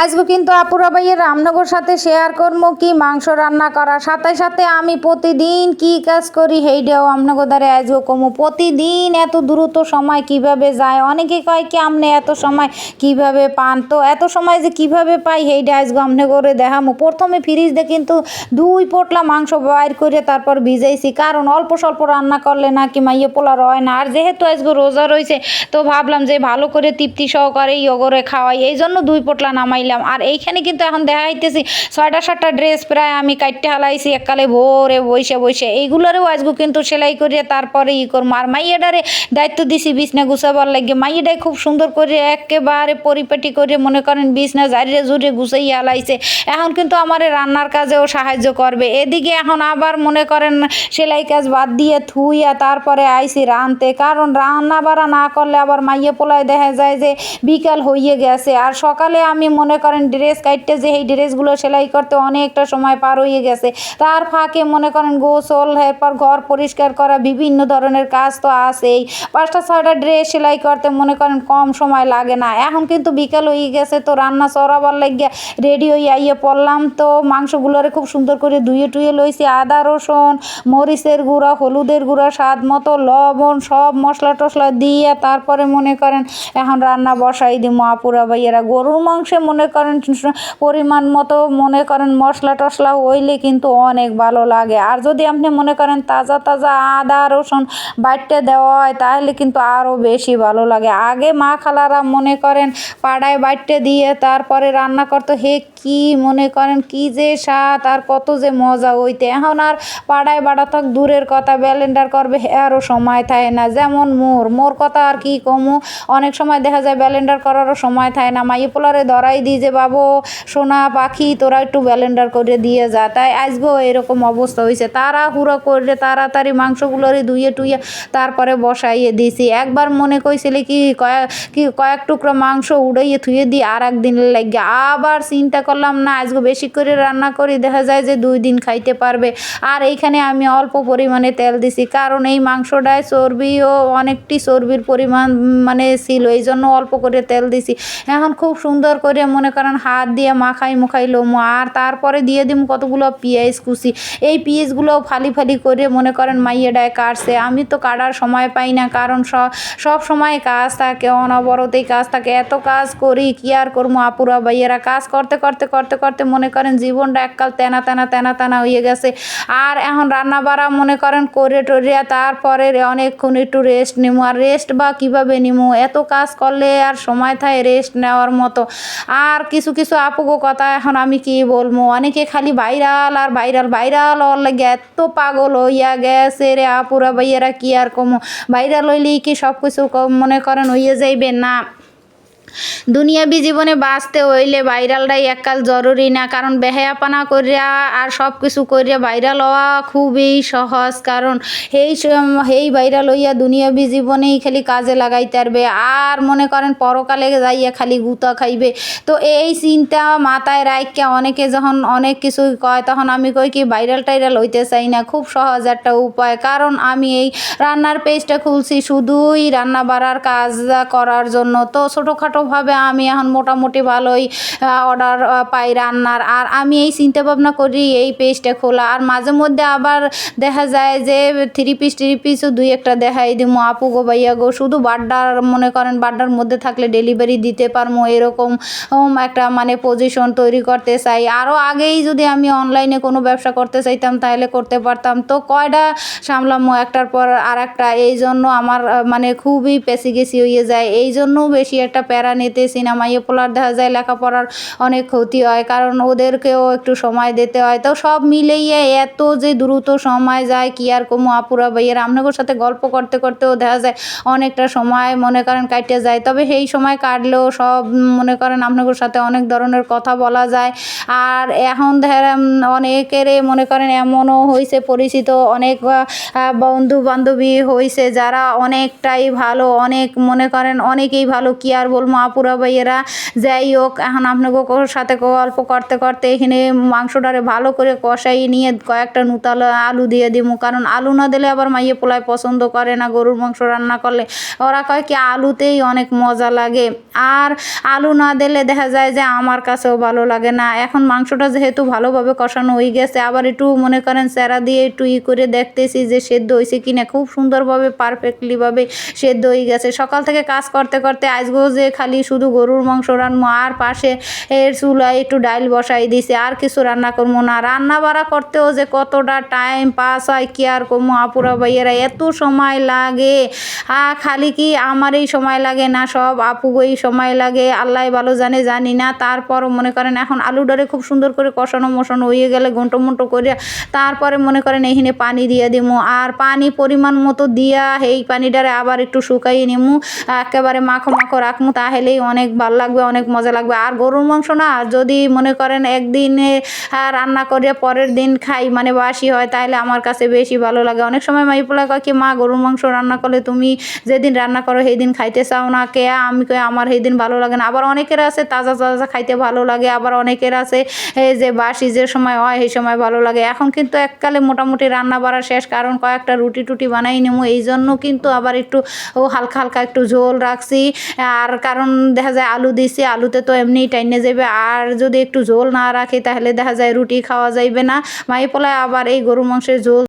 আজকে কিন্তু আপুরা ভাইয়ের রামনগর সাথে শেয়ার করব কি মাংস রান্না করার। সাথে সাথে আমি প্রতিদিন কি কাজ করি সেইটাও আপনাকে দ্বারা আজকে কমু। প্রতিদিন এত দ্রুত সময় কীভাবে যায়? অনেকে কয় কি আপনি এত সময় কীভাবে পান? তো এত সময় যে কীভাবে পাই সেইটা আজকে আপনি করে দেখামু। প্রথমে ফ্রিজ কিন্তু দুই পোটলা মাংস বাইর করে তারপর ভিজাইছি। কারণ অল্প স্বল্প রান্না করলে নাকি মাইয়ে পোলা রয় না। আর যেহেতু আজকে রোজা রয়েছে, তো ভাবলাম যে ভালো করে তৃপ্তি সহকারে ইয়োগরে খাওয়াই। এই জন্য দুই পোটলা নামাইলাম আর এইখানে কিন্তু এখন দেখা যাইতেছি ছয়টা সাতটা ড্রেস প্রায় আমি কাটতে হালাইছি, এককালে ভোরে বসে বসে এইগুলোরও আজগু কিন্তু সেলাই করিয়ে তারপরে ই করব আর মাইয়াডারে দায়িত্ব দিছি বিছনা গুছাবার লাগে মাইয়াডাই খুব সুন্দর করে একেবারে পরিপাটি করে মনে করেন বিছনা জারিয়ে জুড়ে গুছাইয়া হালাইছে। এখন কিন্তু আমার রান্নার কাজেও সাহায্য করবে। এদিকে এখন আবার মনে করেন সেলাই কাজ বাদ দিয়ে থুইয়া তারপরে আইছি রানতে। কারণ রান্না বাড়া না করলে আবার মাইয়ে পোলায় দেখা যায় যে বিকাল হইয়ে গেছে। আর সকালে আমি মনে করেন ড্রেস কাটতে যে এই ড্রেসগুলো সেলাই করতে অনেকটা সময় পার হয়ে গেছে। তার ফাঁকে মনে করেন গোসল, এরপর ঘর পরিষ্কার করা, বিভিন্ন ধরনের কাজ তো আছেই। পাঁচটা, ছয়টা ড্রেস সেলাই করতে মনে করেন কম সময় লাগে না। এখন কিন্তু বিকাল হয়ে গেছে, তো রান্না চড়াবার লাগিয়া রেডি হয়ে আইয়ে পড়লাম। তো মাংসগুলোরে খুব সুন্দর করে ধুয়ে টুয়ে লইছি। আদা, রসুন, মরিচের গুঁড়া, হলুদের গুঁড়া, স্বাদ মতো লবণ, সব মশলা টশলা দিয়ে তারপরে মনে করেন এখন রান্না বসাই দিই আপুরা ভাইয়েরা গরুর মাংসে মনে করেন পরিমাণ মতো মনে করেন মশলা টশলা হইলে কিন্তু অনেক ভালো লাগে। আর যদি আপনি মনে করেন তাজা তাজা আদা, রসুন বাটতে দেওয়া হয়, তাহলে কিন্তু আরও বেশি ভালো লাগে। আগে মা খালারা মনে করেন পাড়ায় বাটতে দিয়ে তারপরে রান্না করতো, হে কি মনে করেন কি যে স্বাদ আর কত যে মজা হইতে। এখন আর পাড়ায় বাড়া থাক, দূরের কথা ব্যালেন্ডার করবে আরও সময় থাকে না। যেমন মোর মোর কথা আর কি কমু, অনেক সময় দেখা যায় ব্যালেন্ডার করারও সময় থাকে না। মাইয়ে পোলারে ধরাই দিই যে, বাবু, সোনা, পাখি, তোরা একটু ব্যালেন্ডার করে দিয়ে যা। তাই আসবেও এরকম অবস্থা হয়েছে। তারা হুড়ো করে তাড়াতাড়ি মাংসগুলোরে ধুয়ে টুয়ে তারপরে বসাইয়ে দিয়েছি। একবার মনে কইছিলে কি কয়েক কি, কয়েক টুকরো মাংস উড়াইয়ে থুয়ে দিই আর একদিন লাগে। আবার চিন্তা করলাম, না আজকে বেশি করে রান্না করি, দেখা যায় যে দুই দিন খাইতে পারবে। আর এইখানে আমি অল্প পরিমাণে তেল দিছি, কারণ এই মাংসটায় চর্বিও অনেকটি চর্বির পরিমাণ মানে ছিল এই জন্য অল্প করে তেল দিছি। এখন খুব সুন্দর করে মনে করেন হাত দিয়ে মাখাই মুখাই লোমো, আর তারপরে দিয়ে দিম কতগুলো পেঁয়াজ কুচি। এই পেঁয়াজগুলো ফালি ফালি করে মনে করেন মাইয়াডায় কাটছে। আমি তো কাটার সময় পাই না, কারণ সব সব সময় কাজ থাকে, অনবরতেই কাজ থাকে। এত কাজ করি, কি আর করব আপুরা ভাইয়েরা? কাজ করতে করতে করতে করতে মনে করেন জীবনটা এককাল তেনা তেনা তেনা তেনা হয়ে গেছে। আর এখন রান্না বাড়া মনে করেন করে টরিয়া, তারপরে অনেকক্ষণ একটু রেস্ট নিমু। আর রেস্ট বা কীভাবে নিমু? এত কাজ করলে আর সময় থাকে রেস্ট নেওয়ার মতো। আর কিছু কিছু আপুগো কথা এখন আমি কি বলব? অনেকে খালি ভাইরাল আর ভাইরাল ভাইরাল হওয়ার লাগে এত পাগল হইয়া গেছে রে আপুরা ভাইয়েরা, কি আর কমো? ভাইরাল হইলেই কি সব কিছু মনে করেন হইয়া যাইবে? না। দুনিয়াবি জীবনে বাঁচতে হইলে ভাইরালটাই এককাল জরুরি না, কারণ বেহায়াপানা করিয়া আর সব কিছু করিয়া ভাইরাল হওয়া খুবই সহজ। কারণ এই এই ভাইরাল হইয়া দুনিয়াবি জীবনেই খালি কাজে লাগাইতে পারবে, আর মনে করেন পরকালে যাইয়া খালি গুতা খাইবে। তো এই চিন্তা মাথায় রাখিয়া অনেকে যখন অনেক কিছু কয়, তখন আমি কই কি, ভাইরাল টাইরাল হইতে চাই না, খুব সহজ একটা উপায়। কারণ আমি এই রান্নার পেজটা খুলছি শুধুই রান্না বাড়ার কাজ করার জন্য। তো ছোটোখাটোভাবে আমি এখন মোটামুটি ভালোই অর্ডার পাই রান্নার। আর আমি এই চিন্তা ভাবনা করি এই পেজটা খোলা। আর মাঝে মধ্যে আবার দেখা যায় যে থ্রি পিস থ্রি পিসও দুই একটা দেখাই দিমু, আপু গো ভাইয়া গো, শুধু বাড্ডার, মনে করেন বাড্ডার মধ্যে থাকলে ডেলিভারি দিতে পারব এরকম একটা মানে পজিশন তৈরি করতে চাই। আরও আগেই যদি আমি অনলাইনে কোনো ব্যবসা করতে চাইতাম, তাহলে করতে পারতাম। তো কয়টা সামলামো একটার পর আর একটা এই জন্য আমার মানে খুবই পেশি গেছি হয়ে যায়। এই জন্যও বেশি একটা প্যারা নিতে সিনেমা ইয়ে পোলার দেখা যায়, লেখাপড়ার অনেক ক্ষতি হয়, কারণ ওদেরকেও একটু সময় দিতে হয়। তো সব মিলেইয়ে এত যে দ্রুত সময় যায়, কি আর কমু আপুরা ভাইয়ের? আপনাদের সাথে গল্প করতে করতেও দেখা যায়, অনেকটা সময় মনে করেন কাটতে যায়। তবে সেই সময় কাটলেও সব মনে করেন আপনাদের সাথে অনেক ধরনের কথা বলা যায়। আর এখন ধরেন অনেকেরই মনে করেন এমনও হয়েছে পরিচিত অনেক বন্ধু বান্ধবী হয়েছে যারা অনেকটাই ভালো, অনেক মনে করেন অনেকেই ভালো, কি আর বলব? আপুরা ভাইয়েরা যাই হোক এখন আপনাকে ওর সাথে গল্প করতে করতে এখানে মাংসটারে ভালো করে কষাই নিয়ে কয়েকটা নুতাল আলু দিয়ে দিমু। কারণ আলু না দিলে আবার মাইয়ে পোলায় পছন্দ করে না, গরুর মাংস রান্না করলে। ওরা কয় কি, আলুতেই অনেক মজা লাগে। আর আলু না দিলে দেখা যায় যে আমার কাছেও ভালো লাগে না। এখন মাংসটা যেহেতু ভালোভাবে কষানো হয়ে গেছে, আবার একটু মনে করেন চেরা দিয়ে একটু ই করে দেখতেছি যে সেদ্ধ হয়েছে কিনা। খুব সুন্দরভাবে পারফেক্টলিভাবে সেদ্ধ হয়ে গেছে। সকাল থেকে কাজ করতে করতে আজকেও যে খালি শুধু গরুর মাংস রান্না আর পাশে এর চুলায় একটু ডাইল বসাই দিছে, আর কিছু রান্না করব না। রান্না বাড়া করতেও যে কতটা টাইম পাস হয়, কি আর করব আপুরা ভাইয়েরা, এত সময় লাগে। খালি কি আমার এই সময় লাগে না, সব আপু এই সময় লাগে, আল্লাহ ভালো জানে, জানি না। তারপরও মনে করেন এখন আলু ডারে খুব সুন্দর করে কষানো মশানো হয়ে গেলে ঘন্টো মন্টো করে, তারপরে মনে করেন এইখানে পানি দিয়ে দিমু। আর পানি পরিমাণ মতো দিয়া এই পানিটারে আবার একটু শুকাইয়ে নিমু। একেবারে মাখো মাখো রাখমু তাহলেই অনেক ভালো লাগবে, অনেক মজা লাগবে। আর গরুর মাংস না, যদি মনে করেন একদিনে রান্না করে পরের দিন খাই মানে বাসি হয় তাহলে আমার কাছে বেশি ভালো লাগে। অনেক সময় মাই পোলা কয় কি, মা, গরুর মাংস রান্না করলে তুমি যেদিন রান্না করো সেই দিন খাইতে চাও না? কে, আমি কই আমার সেই দিন ভালো লাগে না। আবার অনেকের আছে তাজা তাজা খাইতে ভালো লাগে, আবার অনেকের আছে যে বাসি যে সময় হয়, সেই সময় ভালো লাগে। এখন কিন্তু এককালে মোটামুটি রান্না বাড়া শেষ, কারণ কয়েকটা রুটি টুটি বানাই নেব এই জন্য কিন্তু আবার একটু, ও হালকা হালকা একটু ঝোল রাখছি। আর কারণ দেখা যায় আলু দিছি, আলুতে তো এমনি টাইনে যাবে আর যদি একটু ঝোল না রাখে, তাহলে দেখা যায় রুটি খাওয়া যাইবে না। মাই পোলায় আবার এই গরু মাংসের ঝোল